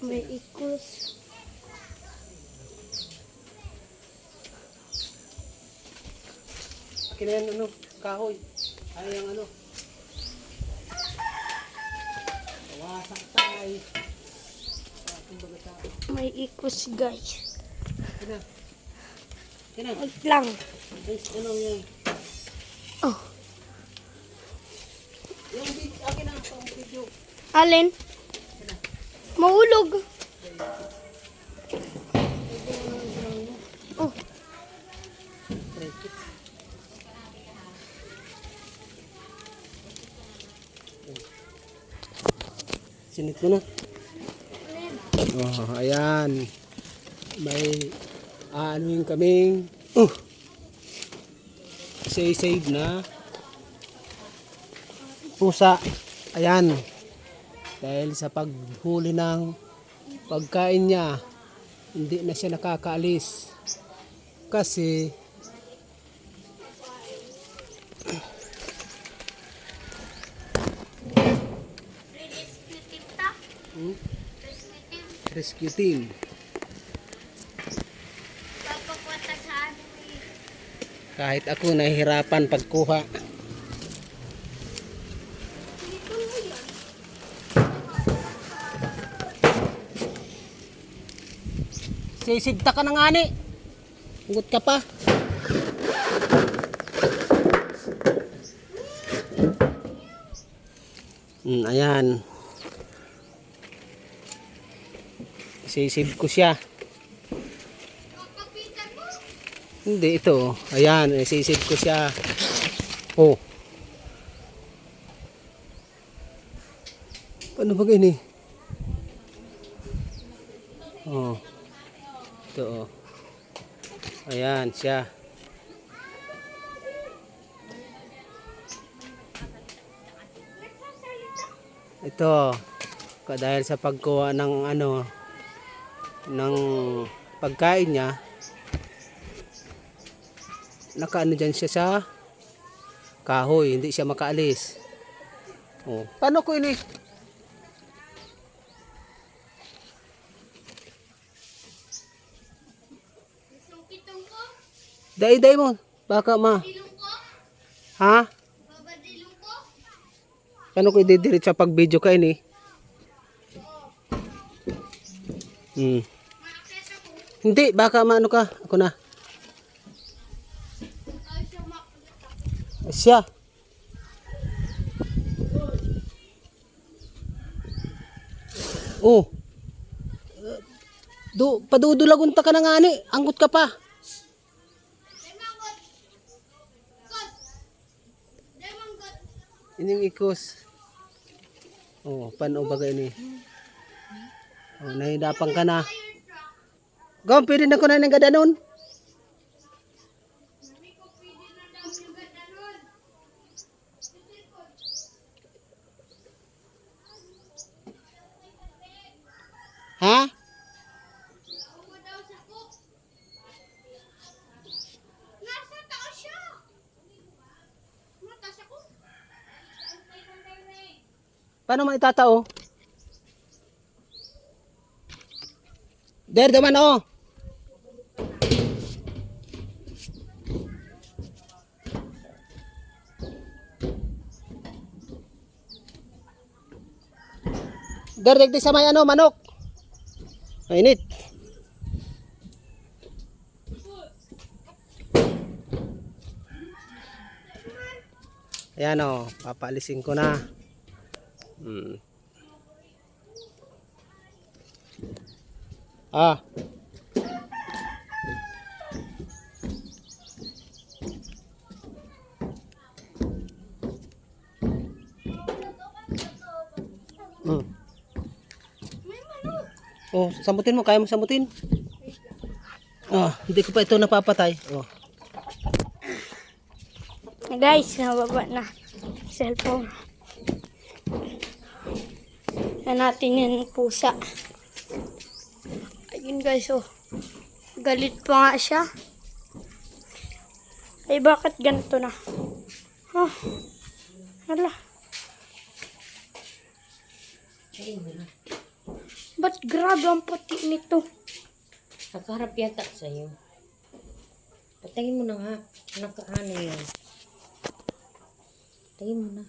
May ikos. Akin na yan, ano, kahoy. Ay, ang ano. Kawasak tayo. May ikos guys. Akin na. Akin na. Wait lang. Ay, ano yan. Oh. Yung video, akin na, pang video. Alin? Maulog. Oh. Sinit ko na. Oh, ayan. May ano yung kaming uh, say save na pusa. Ayan. Dahil sa paghuli ng pagkain niya, hindi na siya nakakaalis. Kasi hmm, rescue team. Kahit ako nahihirapan pagkuha. Sisigta ka na nga ni. Hugot ka pa. Hmm, ayan. Sisib ko siya. Hindi, ito. Ayan, sisib ko siya. Oh. Paano ba gini? Oh. Ito, oh. Ayan, siya. Ito, dahil sa pagkuha ng ano, ng pagkain niya, nakaano dyan siya sa kahoy, hindi siya makaalis. Oh. Paano ko ini? Dai-dai mo. Baka ma. Ha? Paano ko ididirit sa pag-video ka ini? Hmm. Hindi, baka maano ka. Ako na. Siya. Oh. Do, padudulagon ta ka na nga ni. Anggot ka pa. Ining ikos. Oh, paano ba ini? Oh, nahidapang ka na. Gawin, pwede na ko na ng gadanon. Ha? Paano man itatao? Der daman oh. Dagdi sa may ano manok. Mainit. Ayan o, papaalisin ko na. Hmm. Ah. Hmm. Oh, sambutin mo. Kaya mo sambutin? Oh, hindi ko pa ito napapatay. Oh. Guys, nababa na. Cellphone. Yan natin yung pusa. Ayun guys, oh. Galit pa nga siya. Ay, bakit ganito na? Oh. Hala. Ba't grabe ang puti nito? Nakaharap yata sa'yo. Patayin mo na nga. Nakaano yun. Patayin mo na.